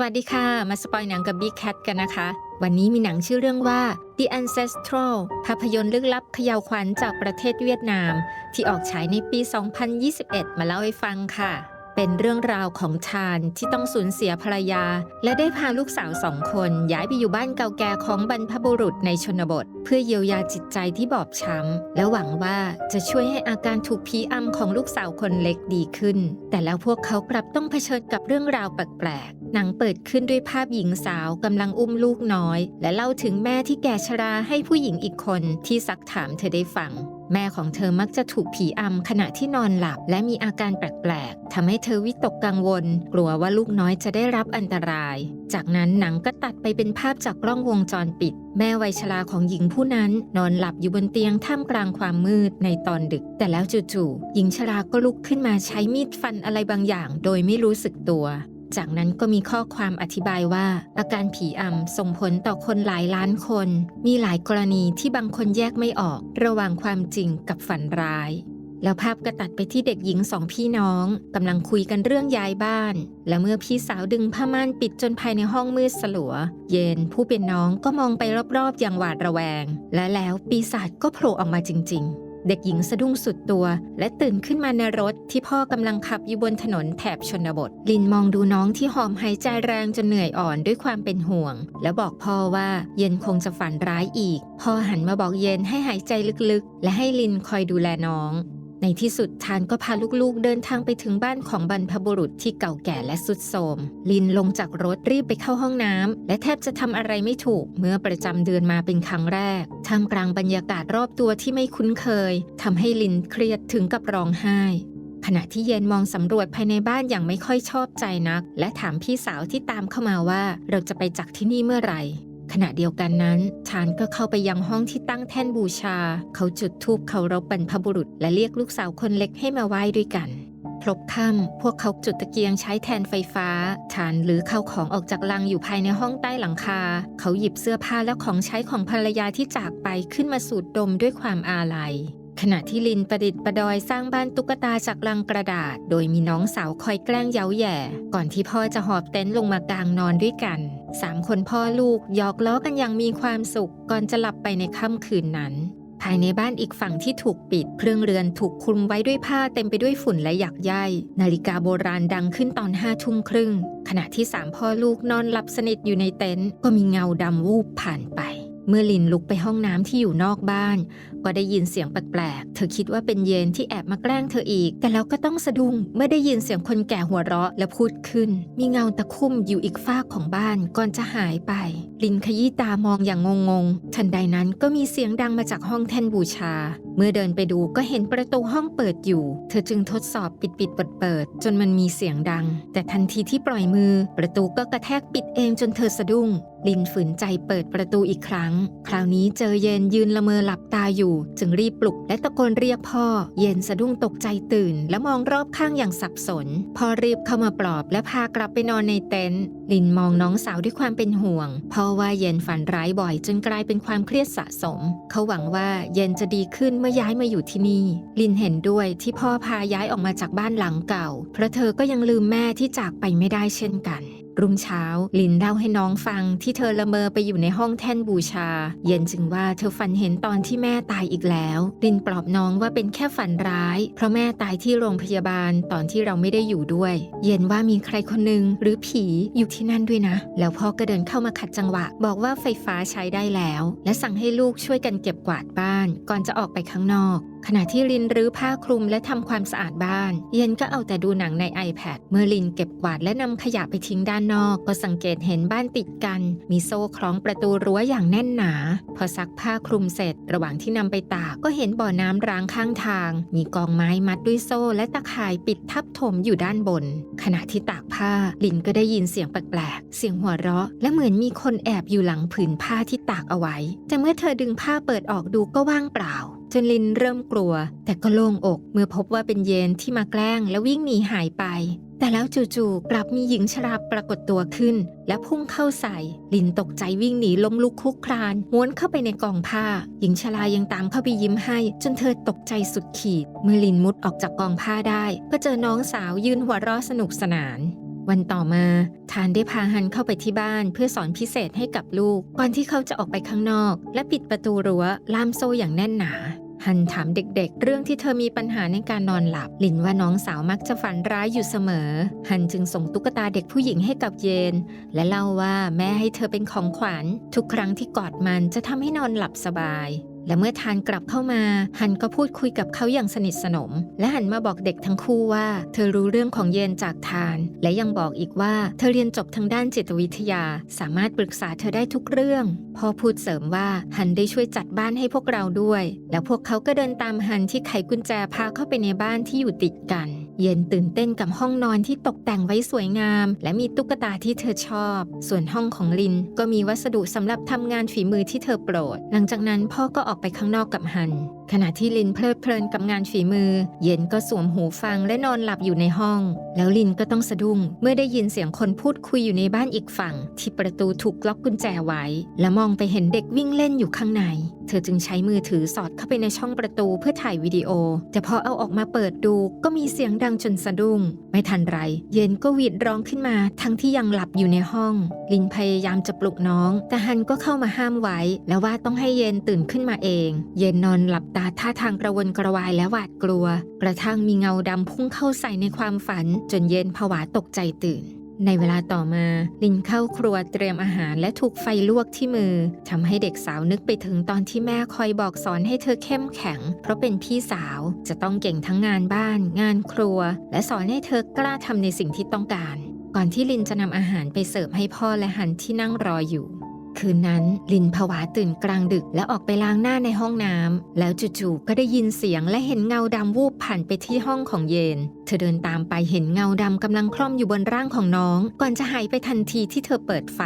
สวัสดีค่ะ มาสปอยหนังกับ Big Cat กันนะคะ วันนี้มีหนังชื่อเรื่องว่า The Ancestral ภาพยนตร์ลึกลับเขย่าวขวัญจากประเทศเวียดนาม ที่ออกฉายในปี 2021 มาเล่าให้ฟังค่ะ เป็นเรื่องราวของชาญที่ต้องสูญเสียภรรยา และได้พาลูกสาวสองคนย้ายไปอยู่บ้านเก่าแก่ของบรรพบุรุษในชนบท เพื่อเยียวยาจิตใจที่บอบช้ำ และหวังว่าจะช่วยให้อาการถูกผีอำของลูกสาวคนเล็กดีขึ้น แต่แล้วพวกเขากลับต้องเผชิญกับเรื่องราวแปลกๆหนังเปิดขึ้นด้วยภาพหญิงสาวกำลังอุ้มลูกน้อย และเล่าถึงแม่ที่แก่ชราให้ผู้หญิงอีกคนที่ซักถามเธอได้ฟัง แม่ของเธอมักจะถูกผีอำขณะที่นอนหลับ และมีอาการแปลกๆทำให้เธอวิตกกังวล กลัวว่าลูกน้อยจะได้รับอันตราย จากนั้นหนังก็ตัดไปเป็นภาพจากกล้องวงจรปิด แม่วัยชราของหญิงผู้นั้น นอนหลับอยู่บนเตียงท่ามกลางความมืดในตอนดึก แต่แล้วจู่ๆหญิงชราก็ลุกขึ้นมาใช้มีดฟันอะไรบางอย่าง โดยไม่รู้สึกตัว จากนั้นก็มีข้อความอธิบายว่า อาการผีอำส่งผลต่อคนหลายล้านคน มีหลายกรณีที่บางคนแยกไม่ออก ระหว่างความจริงกับฝันร้าย แล้วภาพก็ตัดไปที่เด็กหญิงสองพี่น้องกำลังคุยกันเรื่องย้ายบ้าน และเมื่อพี่สาวดึงผ้าม่านปิดจนภายในห้องมืดสลัว เย็นผู้เป็นน้องก็มองไปรอบๆอย่างหวาดระแวง และแล้วปีศาจก็โผล่ออกมาจริง ๆ เด็กหญิงสะดุ้งสุดตัว และตื่นขึ้นมาในรถที่พ่อกำลังขับอยู่บนถนนแถบชนบท ลินมองดูน้องที่หอมหายใจแรงจนเหนื่อยอ่อนด้วยความเป็นห่วง และบอกพ่อว่าเย็นคงจะฝันร้ายอีก พ่อหันมาบอกเย็นให้หายใจลึกๆ และให้ลินคอยดูแลน้อง ในที่สุดทานก็พาลูกๆ เดินทางไปถึงบ้านของบรรพบุรุษที่เก่าแก่และสุดโทรมลินลงจากรถรีบไปเข้าห้องน้ำและแทบจะทำอะไรไม่ถูกเมื่อประจำเดือนมาเป็นครั้งแรกท่ามกลางบรรยากาศรอบตัวที่ไม่คุ้นเคยทำให้ลินเครียดถึงกับร้องไห้ขณะที่เย็นมองสำรวจภายในบ้านอย่างไม่ค่อยชอบใจนัก และถามพี่สาวที่ตามเข้ามาว่าเราจะไปจากที่นี่เมื่อไหร่ ขณะเดียวกันนั้นชานก็เข้าไปยังห้องที่ตั้งแท่นบูชา เขาจุดธูปเคารพบรรพบุรุษ และเรียกลูกสาวคนเล็กให้มาไหว้ด้วยกันพลบค่ำพวกเขาจุดตะเกียงใช้แทนไฟฟ้าชานหรือเข้าของออกจากลังอยู่ภายในห้องใต้หลังคา เขาหยิบเสื้อผ้าและของใช้ของภรรยาที่จากไปขึ้นมาสูดดมด้วยความอาลัย ขณะที่ลินประดิษฐ์ประดอยสร้างบ้านตุ๊กตาจากลังกระดาษ โดยมีน้องสาวคอยแกล้งเย้าแย่ ก่อนที่พ่อจะหอบเต็นท์ลงมากางนอนด้วยกันสามคนพ่อลูกหยอกล้อกันอย่างมีความสุข ก่อนจะหลับไปในค่ำคืนนั้น ภายในบ้านอีกฝั่งที่ถูกปิด เครื่องเรือนถูกคลุมไว้ด้วยผ้าเต็มไปด้วยฝุ่นและหยักใยนาฬิกาโบราณดังขึ้นตอนห้าทุ่มครึ่ง ขณะที่สามพ่อลูกนอนหลับสนิทอยู่ในเต็นท์ก็มีเงาดำวูบผ่านไปเมื่อลินลุกไปห้องน้ำที่อยู่นอกบ้าน ก็ได้ยินเสียงแปลกๆ เธอคิดว่าเป็นเย็นที่แอบมาแกล้งเธออีก แต่แล้วก็ต้องสะดุ้งเมื่อได้ยินเสียงคนแก่หัวเราะและพูดขึ้น มีเงาตะคุ่มอยู่อีกฝากของบ้านก่อนจะหายไป ลินขยี้ตามองอย่างงงๆ ทันใดนั้นก็มีเสียงดังมาจากห้องแท่นบูชา เมื่อเดินไปดูก็เห็นประตูห้องเปิดอยู่ เธอจึงทดสอบปิดปิดเปิดเปิดจนมันมีเสียงดัง แต่ทันทีที่ปล่อยมือ ประตูก็กระแทกปิดเองจนเธอสะดุ้งลินฝืนใจเปิดประตูอีกครั้ง คราวนี้เจอเย็นยืนละเมอหลับตาอยู่จึงรีบปลุกและตะโกนเรียกพ่อ เย็นสะดุ้งตกใจตื่น และมองรอบข้างอย่างสับสน พ่อรีบเข้ามาปลอบและพากลับไปนอนในเต็นท์ลินมองน้องสาวด้วยความเป็นห่วง พ่อว่าเย็นฝันร้ายบ่อยจนกลายเป็นความเครียดสะสม เขาหวังว่าเย็นจะดีขึ้นเมื่อย้ายมาอยู่ที่นี่ ลินเห็นด้วยที่พ่อพาย้ายออกมาจากบ้านหลังเก่า เพราะเธอก็ยังลืมแม่ที่จากไปไม่ได้เช่นกัน รุ่งเช้า ลินเล่าให้น้องฟังที่เธอละเมอไปอยู่ในห้องแท่นบูชา เย็นจึงว่าเธอฝันเห็นตอนที่แม่ตายอีกแล้ว ลินปลอบน้องว่าเป็นแค่ฝันร้าย เพราะแม่ตายที่โรงพยาบาลตอนที่เราไม่ได้อยู่ด้วย เย็นว่ามีใครคนหนึ่งหรือผีอยู่ที่นั่นด้วยนะ แล้วพ่อก็เดินเข้ามาขัดจังหวะ บอกว่าไฟฟ้าใช้ได้แล้ว และสั่งให้ลูกช่วยกันเก็บกวาดบ้าน ก่อนจะออกไปข้างนอกขณะที่ลินรื้อผ้าคลุมและทำความสะอาดบ้าน เย็นก็เอาแต่ดูหนังใน iPad เมื่อลินเก็บกวาดและนำขยะไปทิ้งด้านนอก ก็สังเกตเห็นบ้านติดกัน มีโซ่คล้องประตูรั้วอย่างแน่นหนา พอซักผ้าคลุมเสร็จ ระหว่างที่นำไปตากก็เห็นบ่อน้ำร้างข้างทาง มีกองไม้มัดด้วยโซ่และตะข่ายปิดทับถมอยู่ด้านบน ขณะที่ตากผ้า ลินก็ได้ยินเสียงแปลกๆเสียงหัวเราะ และเหมือนมีคนแอบอยู่หลังผืนผ้าที่ตากเอาไว้ แต่เมื่อเธอดึงผ้าเปิดออกดูก็ว่างเปล่า จนลินเริ่มกลัว แต่ก็โล่งอกเมื่อพบว่าเป็นเยนที่มาแกล้งและวิ่งหนีหายไป แต่แล้วจู่ๆกลับมีหญิงชราปรากฏตัวขึ้น และพุ่งเข้าใส่ ลินตกใจวิ่งหนีล้มลุกคลุกคลานม้วนเข้าไปในกองผ้า หญิงชรายังตามเข้าไปยิ้มให้ จนเธอตกใจสุดขีด เมื่อลินมุดออกจากกองผ้าได้ ก็เจอน้องสาวยืนหัวเราะสนุกสนาน วันต่อมา ทานได้พาฮันเข้าไปที่บ้านเพื่อสอนพิเศษให้กับลูก ก่อนที่เขาจะออกไปข้างนอก และปิดประตูรั้วล่ามโซ่อย่างแน่นหนาฮันถามเด็กๆ เรื่องที่เธอมีปัญหาในการนอนหลับ ลินว่าน้องสาวมักจะฝันร้ายอยู่เสมอ ฮันจึงส่งตุ๊กตาเด็กผู้หญิงให้กับเยน และเล่าว่าแม่ให้เธอเป็นของขวัญ ทุกครั้งที่กอดมันจะทำให้นอนหลับสบาย และเมื่อทานกลับเข้ามา ฮันก็พูดคุยกับเขาอย่างสนิทสนม และหันมาบอกเด็กทั้งคู่ว่า เธอรู้เรื่องของเยนจากทาน และยังบอกอีกว่า เธอเรียนจบทางด้านจิตวิทยา สามารถปรึกษาเธอได้ทุกเรื่อง พ่อพูดเสริมว่าฮันได้ช่วยจัดบ้านให้พวกเราด้วย แล้วพวกเขาก็เดินตามฮันที่ไขกุญแจพาเข้าไปในบ้านที่อยู่ติดกัน เย็นตื่นเต้นกับห้องนอนที่ตกแต่งไว้สวยงาม และมีตุ๊กตาที่เธอชอบ ส่วนห้องของลินก็มีวัสดุสำหรับทำงานฝีมือที่เธอโปรด หลังจากนั้นพ่อก็ออกอกไปข้างนอกกับฮัน ขณะที่ลินเพลิดเพลินกับงานฝีมือ เย็นก็สวมหูฟังและนอนหลับอยู่ในห้อง แล้วลินก็ต้องสะดุ้ง เมื่อได้ยินเสียงคนพูดคุยอยู่ในบ้านอีกฝั่ง ที่ประตูถูกล็อกกุญแจไว้ และมองไปเห็นเด็กวิ่งเล่นอยู่ข้างใน เธอจึงใช้มือถือสอดเข้าไปในช่องประตูเพื่อถ่ายวิดีโอ แต่พอเอาออกมาเปิดดูก็มีเสียงดังจนสะดุ้ง ไม่ทันไร เย็นก็หวีดร้องขึ้นมา ทั้งที่ยังหลับอยู่ในห้อง ลินพยายามจะปลุกน้อง แต่ฮันก็เข้ามาห้ามไว้ แล้วว่าต้องให้เย็นตื่นขึ้นมาเอง เย็นนอนหลับตาท่าทางกระวนกระวายและหวาดกลัว กระทั่งมีเงาดำพุ่งเข้าใส่ในความฝัน จนเย็นผวาตกใจตื่น ในเวลาต่อมาลินเข้าครัวเตรียมอาหารและถูกไฟลวกที่มือทำให้เด็กสาวนึกไปถึงตอนที่แม่คอยบอกสอนให้เธอเข้มแข็ง เพราะเป็นพี่สาวจะต้องเก่งทั้งงานบ้าน งานครัว และสอนให้เธอกล้าทำในสิ่งที่ต้องการ ก่อนที่ลินจะนำอาหารไปเสิร์ฟให้พ่อและหันที่นั่งรออยู่ คืนนั้น ลินผวาตื่นกลางดึกและออกไปล้างหน้าในห้องน้ำแล้วจู่ๆก็ได้ยินเสียงและเห็นเงาดำวูบผ่านไปที่ห้องของเยน เธอเดินตามไปเห็นเงาดำกำลังคล่อมอยู่บนร่างของน้อง ก่อนจะหายไปทันทีที่เธอเปิดไฟ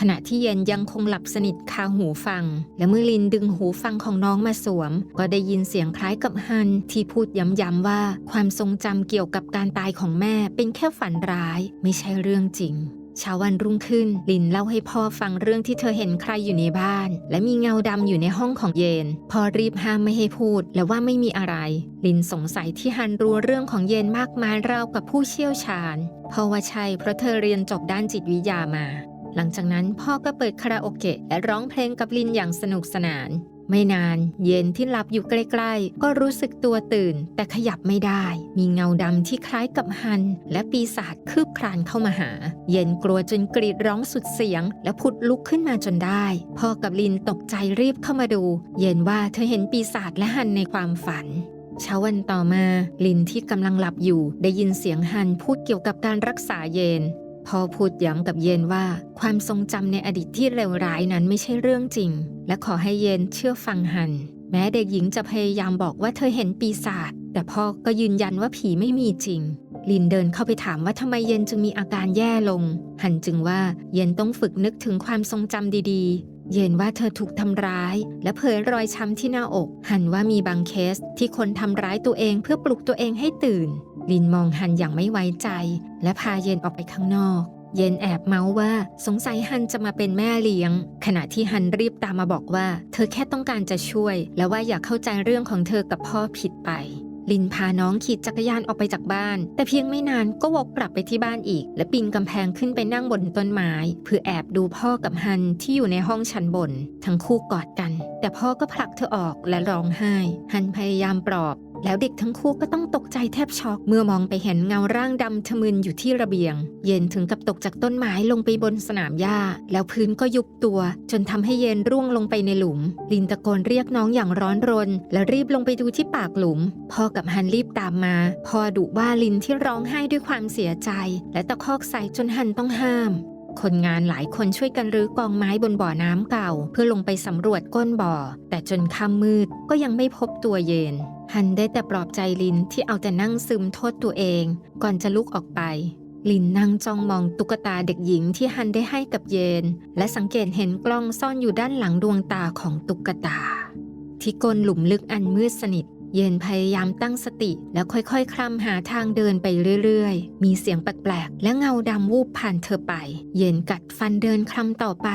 ขณะที่เย็นยังคงหลับสนิทคาหูฟัง และเมื่อลินดึงหูฟังของน้องมาสวม ก็ได้ยินเสียงคล้ายกับฮันที่พูดย้ำๆว่า ความทรงจำเกี่ยวกับการตายของแม่เป็นแค่ฝันร้าย ไม่ใช่เรื่องจริง เช้าวันรุ่งขึ้น ลินเล่าให้พ่อฟังเรื่องที่เธอเห็นใครอยู่ในบ้าน และมีเงาดำอยู่ในห้องของเยนพ่อรีบห้ามไม่ให้พูด และว่าไม่มีอะไร ลินสงสัยที่ฮันรู้เรื่องของเยนมากมายราวกับผู้เชี่ยวชาญเพราะว่าใช่เพราะเธอเรียนจบด้านจิตวิทยามา หลังจากนั้นพ่อก็เปิดคาราโอเกะและร้องเพลงกับลินอย่างสนุกสนาน ไม่นาน เย็นที่หลับอยู่ใกล้ๆ ก็รู้สึกตัวตื่น แต่ขยับไม่ได้ มีเงาดำที่คล้ายกับฮัน และปีศาจคืบคลานเข้ามาหา เย็นกลัวจนกรีดร้องสุดเสียง และผุดลุกขึ้นมาจนได้ พ่อกับลินตกใจรีบเข้ามาดู เย็นว่าเธอเห็นปีศาจและฮันในความฝันเช้าวันต่อมา ลินที่กำลังหลับอยู่ ได้ยินเสียงฮันพูดเกี่ยวกับการรักษาเยน พ่อพูดย้ำกับเยนว่า ความทรงจำในอดีตที่เลวร้ายนั้นไม่ใช่เรื่องจริง และขอให้เยนเชื่อฟังฮัน แม้เด็กหญิงจะพยายามบอกว่าเธอเห็นปีศาจแต่พ่อก็ยืนยันว่าผีไม่มีจริง ลินเดินเข้าไปถามว่าทำไมเย็นจึงมีอาการแย่ลง หันจึงว่าเย็นต้องฝึกนึกถึงความทรงจำดีๆ เย็นว่าเธอถูกทำร้าย และเผยรอยช้ำที่หน้าอก หันว่ามีบางเคสที่คนทำร้ายตัวเองเพื่อปลุกตัวเองให้ตื่น ลินมองฮันอย่างไม่ไว้ใจ และพาเย็นออกไปข้างนอก เย็นแอบเมาส์ว่าสงสัยฮันจะมาเป็นแม่เลี้ยง ขณะที่ฮันรีบตามมาบอกว่า เธอแค่ต้องการจะช่วย และว่าอย่าเข้าใจเรื่องของเธอกับพ่อผิดไป ลินพาน้องขี่จักรยานออกไปจากบ้าน แต่เพียงไม่นานก็วกกลับไปที่บ้านอีก และปีนกำแพงขึ้นไปนั่งบนต้นไม้เพื่อแอบดูพ่อกับฮันที่อยู่ในห้องชั้นบน ทั้งคู่กอดกัน แต่พ่อก็ผลักเธอออกและร้องไห้ ฮันพยายามปลอบ แล้วเด็กทั้งคู่ก็ต้องตกใจแทบช็อก เมื่อมองไปเห็นเงาร่างดำทะมึนอยู่ที่ระเบียง เย็นถึงกับตกจากต้นไม้ลงไปบนสนามหญ้า แล้วพื้นก็ยุบตัว จนทำให้เย็นร่วงลงไปในหลุม ลินตะโกนเรียกน้องอย่างร้อนรน และรีบลงไปดูที่ปากหลุม พ่อกับฮันรีบตามมา พ่อดุว่าลินที่ร้องไห้ด้วยความเสียใจ และตะคอกใส่จนฮันต้องห้ามคนงานหลายคนช่วยกันรื้อกองไม้บนบ่อน้ำเก่า เพื่อลงไปสำรวจก้นบ่อ แต่จนค่ำมืดก็ยังไม่พบตัวเย็น ฮันได้แต่ปลอบใจลินที่เอาแต่นั่งซึมโทษตัวเอง ก่อนจะลุกออกไป ลินนั่งจ้องมองตุ๊กตาเด็กหญิงที่ฮันได้ให้กับเยน และสังเกตเห็นกล้องซ่อนอยู่ด้านหลังดวงตาของตุ๊กตา ที่ก้นหลุมลึกอันมืดสนิท เย็นพยายามตั้งสติ แล้วค่อยๆ คลำหาทางเดินไปเรื่อยๆ มีเสียงแปลกๆ และเงาดำวูบผ่านเธอไป เย็นกัดฟันเดินคลำต่อไป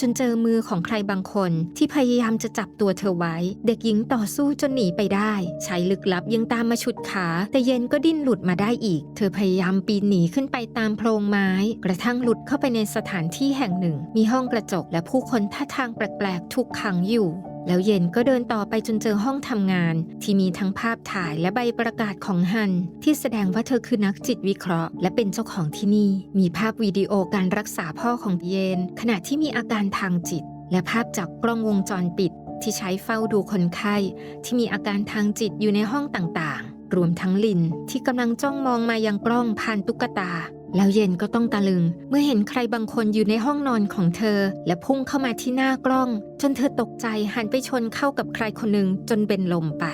จนเจอมือของใครบางคนที่พยายามจะจับตัวเธอไว้ เด็กหญิงต่อสู้จนหนีไปได้ชายลึกลับยังตามมาฉุดขา แต่เย็นก็ดิ้นหลุดมาได้อีก เธอพยายามปีนหนีขึ้นไปตามโพรงไม้ กระทั่งหลุดเข้าไปในสถานที่แห่งหนึ่ง มีห้องกระจกและผู้คนท่าทางแปลกๆถูกขังอยู่ แล้วเย็นก็เดินต่อไปจนเจอห้องทำงาน ที่มีทั้งภาพถ่ายและใบประกาศของฮัน ที่แสดงว่าเธอคือนักจิตวิเคราะห์ และเป็นเจ้าของที่นี่ มีภาพวิดีโอการรักษาพ่อของเยน ขณะที่มีอาการทางจิต และภาพจากกล้องวงจรปิด ที่ใช้เฝ้าดูคนไข้ ที่มีอาการทางจิตอยู่ในห้องต่างๆ รวมทั้งลินที่กำลังจ้องมองมายังกล้องผ่านตุ๊กตา แล้วเย็นก็ต้องตะลึง เมื่อเห็นใครบางคนอยู่ในห้องนอนของเธอ และพุ่งเข้ามาที่หน้ากล้อง จนเธอตกใจหันไปชนเข้ากับใครคนหนึ่งจนเป็นลมไป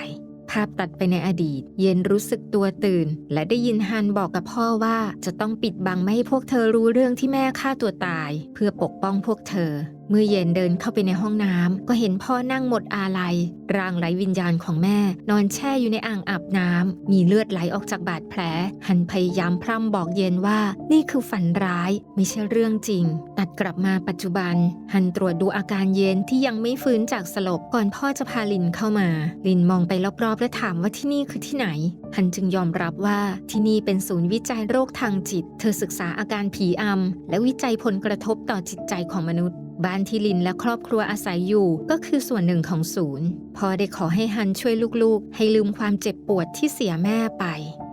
ภาพตัดไปในอดีต เย็นรู้สึกตัวตื่น และได้ยินฮันบอกกับพ่อว่าจะต้องปิดบังไม่ให้พวกเธอรู้เรื่องที่แม่ฆ่าตัวตาย เพื่อปกป้องพวกเธอ เมื่อเย็นเดินเข้าไปในห้องน้ำก็เห็นพ่อนั่งหมดอาลัย ร่างไร้วิญญาณของแม่ นอนแช่อยู่ในอ่างอาบน้ำมีเลือดไหลออกจากบาดแผล หันพยายามพร่ำบอกเย็นว่านี่คือฝันร้ายไม่ใช่เรื่องจริง ตัดกลับมาปัจจุบัน หันตรวจดูอาการเย็นที่ยังไม่ฟื้นจากสลบก่อนพ่อจะพาลินเข้ามา ลินมองไปรอบๆและถามว่าที่นี่คือที่ไหน หันจึงยอมรับว่าที่นี่เป็นศูนย์วิจัยโรคทางจิต เธอศึกษาอาการผีอำและวิจัยผลกระทบต่อจิตใจของมนุษย์ บ้านที่ลินและครอบครัวอาศัยอยู่ก็คือส่วนหนึ่งของศูนย์พ่อได้ขอให้ฮันช่วยลูกๆ ให้ลืมความเจ็บปวดที่เสียแม่ไป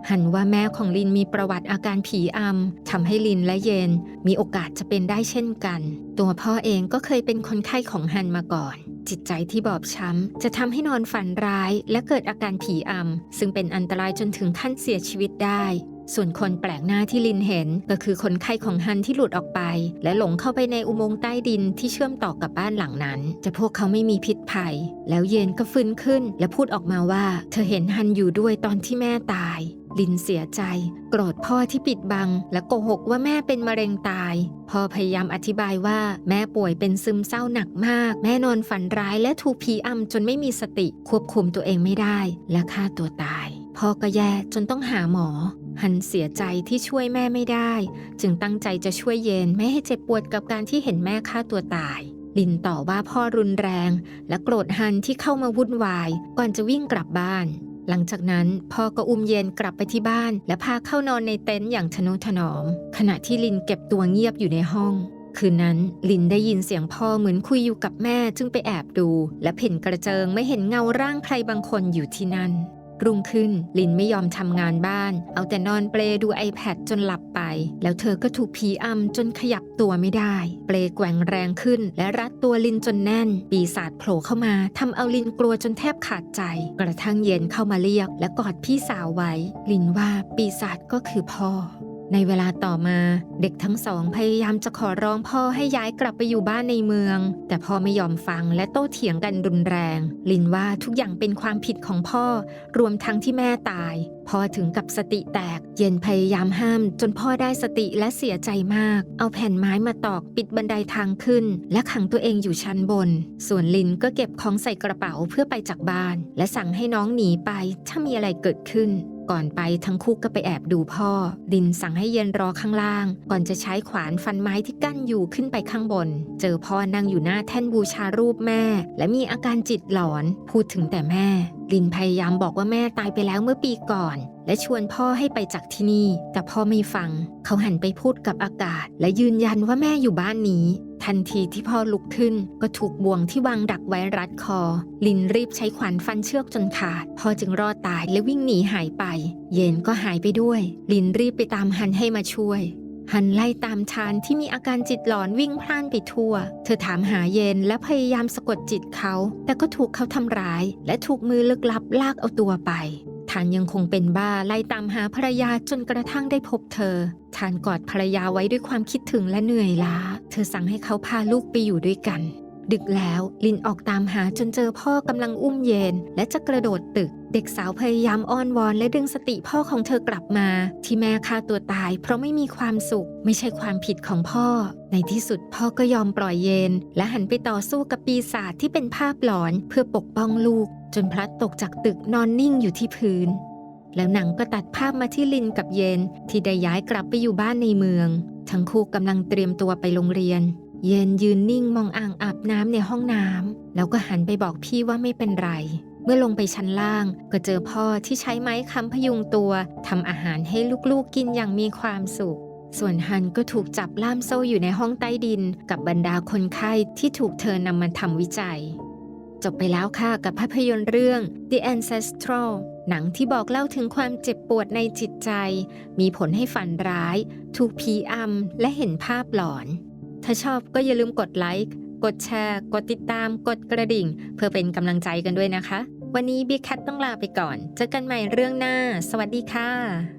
หันว่าแม่ของลินมีประวัติอาการผีอำทำให้ลินและเยน มีโอกาสจะเป็นได้เช่นกัน ตัวพ่อเองก็เคยเป็นคนไข้ของฮันมาก่อน จิตใจที่บอบช้ำ จะทำให้นอนฝันร้าย และเกิดอาการผีอำซึ่งเป็นอันตรายจนถึงขั้นเสียชีวิตได้ ส่วนคนแปลกหน้าที่ลินเห็นก็คือคนไข้ของฮันที่หลุดออกไป และหลงเข้าไปในอุโมงค์ใต้ดินที่เชื่อมต่อกับบ้านหลังนั้น แต่พวกเขาไม่มีพิษภัย แล้วเย็นก็ฟื้นขึ้น และพูดออกมาว่า เธอเห็นฮันอยู่ด้วยตอนที่แม่ตาย ลินเสียใจ โกรธพ่อที่ปิดบัง และโกหกว่าแม่เป็นมะเร็งตาย พ่อพยายามอธิบายว่า แม่ป่วยเป็นซึมเศร้าหนักมาก แม่นอนฝันร้ายและถูกผีอำจนไม่มีสติ ควบคุมตัวเองไม่ได้ และฆ่าตัวตายพ่อก็แย่จนต้องหาหมอ ฮันเสียใจที่ช่วยแม่ไม่ได้ จึงตั้งใจจะช่วยเยนไม่ให้เจ็บปวดกับการที่เห็นแม่ฆ่าตัวตาย ลินต่อว่าพ่อรุนแรง และโกรธฮันที่เข้ามาวุ่นวาย ก่อนจะวิ่งกลับบ้าน หลังจากนั้นพ่อก็อุ้มเย็นกลับไปที่บ้าน และพาเข้านอนในเต็นท์อย่างทนุถนอม ขณะที่ลินเก็บตัวเงียบอยู่ในห้อง คืนนั้นลินได้ยินเสียงพ่อเหมือนคุยอยู่กับแม่จึงไปแอบดู และเพ่นกระเจิงไม่เห็นเงาร่างใครบางคนอยู่ที่นั่น รุ่งขึ้น ลินไม่ยอมทำงานบ้าน เอาแต่นอนเปลดู iPad จนหลับไป แล้วเธอก็ถูกผีอำจนขยับตัวไม่ได้ เปลแกว่งแรงขึ้น และรัดตัวลินจนแน่น ปีศาจโผล่เข้ามาทำเอาลินกลัวจนแทบขาดใจ กระทั่งเย็นเข้ามาเรียก และกอดพี่สาวไว้ ลินว่าปีศาจก็คือพ่อ ในเวลาต่อมาเด็กทั้งสองพยายามจะขอร้องพ่อให้ย้ายกลับไปอยู่บ้านในเมือง แต่พ่อไม่ยอมฟังและโต้เถียงกันรุนแรง ลินว่าทุกอย่างเป็นความผิดของพ่อ รวมทั้งที่แม่ตาย พ่อถึงกับสติแตก เย็นพยายามห้าม จนพ่อได้สติและเสียใจมาก เอาแผ่นไม้มาตอกปิดบันไดทางขึ้น และขังตัวเองอยู่ชั้นบน ส่วนลินก็เก็บของใส่กระเป๋าเพื่อไปจากบ้าน และสั่งให้น้องหนีไปถ้ามีอะไรเกิดขึ้น ก่อนไปทั้งคู่ก็ไปแอบดูพ่อลินสั่งให้เย็นรอข้างล่าง ก่อนจะใช้ขวานฟันไม้ที่กั้นอยู่ขึ้นไปข้างบน เจอพ่อนั่งอยู่หน้าแท่นบูชารูปแม่ และมีอาการจิตหลอนพูดถึงแต่แม่ลินพยายามบอกว่าแม่ตายไปแล้วเมื่อปีก่อน และชวนพ่อให้ไปจากที่นี่ แต่พ่อไม่ฟัง เขาหันไปพูดกับอากาศ และยืนยันว่าแม่อยู่บ้านนี้ ทันทีที่พ่อลุกขึ้น ก็ถูกบ่วงที่วางดักไว้รัดคอ ลินรีบใช้ขวานฟันเชือกจนขาด พ่อจึงรอดตายและวิ่งหนีหายไป เย็นก็หายไปด้วย ลินรีบไปตามฮันให้มาช่วยฮันไล่ตามชานที่มีอาการจิตหลอนวิ่งพล่านไปทั่ว เธอถามหาเย็นและพยายามสะกดจิตเขา แต่ก็ถูกเขาทำร้าย และถูกมือลึกลับลากเอาตัวไป ทานยังคงเป็นบ้าไล่ตามหาภรรยาจนกระทั่งได้พบเธอ ทานกอดภรรยาไว้ด้วยความคิดถึงและเหนื่อยล้า เธอสั่งให้เขาพาลูกไปอยู่ด้วยกัน ดึกแล้วลินออกตามหาจนเจอพ่อกำลังอุ้มเยน และจะกระโดดตึก เด็กสาวพยายามอ้อนวอนและดึงสติพ่อของเธอกลับมา ที่แม่ฆ่าตัวตาย เพราะไม่มีความสุข ไม่ใช่ความผิดของพ่อ ในที่สุดพ่อก็ยอมปล่อยเยน และหันไปต่อสู้กับปีศาจที่เป็นภาพหลอน เพื่อปกป้องลูก จนพลัดตกจากตึกนอนนิ่งอยู่ที่พื้น แล้วหนังก็ตัดภาพมาที่ลินกับเยน ที่ได้ย้ายกลับไปอยู่บ้านในเมือง ทั้งคู่กำลังเตรียมตัวไปโรงเรียน เย็นยืนนิ่งมองอ่างอาบน้ำในห้องน้ำแล้วก็หันไปบอกพี่ว่าไม่เป็นไร เมื่อลงไปชั้นล่าง ก็เจอพ่อที่ใช้ไม้ค้ำพยุงตัวทำอาหารให้ลูกๆกินอย่างมีความสุข ส่วนฮันก็ถูกจับล่ามโซ่อยู่ในห้องใต้ดิน กับบรรดาคนไข้ที่ถูกเธอนำมาทำวิจัย จบไปแล้วค่ะกับภาพยนตร์เรื่อง The Ancestral หนังที่บอกเล่าถึงความเจ็บปวดในจิตใจ มีผลให้ฝันร้าย ถูกผีอำและเห็นภาพหลอน ถ้าชอบก็อย่าลืมกดไลค์ กดแชร์ กดติดตาม กดกระดิ่ง เพื่อเป็นกำลังใจกันด้วยนะคะ วันนี้บิ๊กแคทต้องลาไปก่อน เจอกันใหม่เรื่องหน้า สวัสดีค่ะ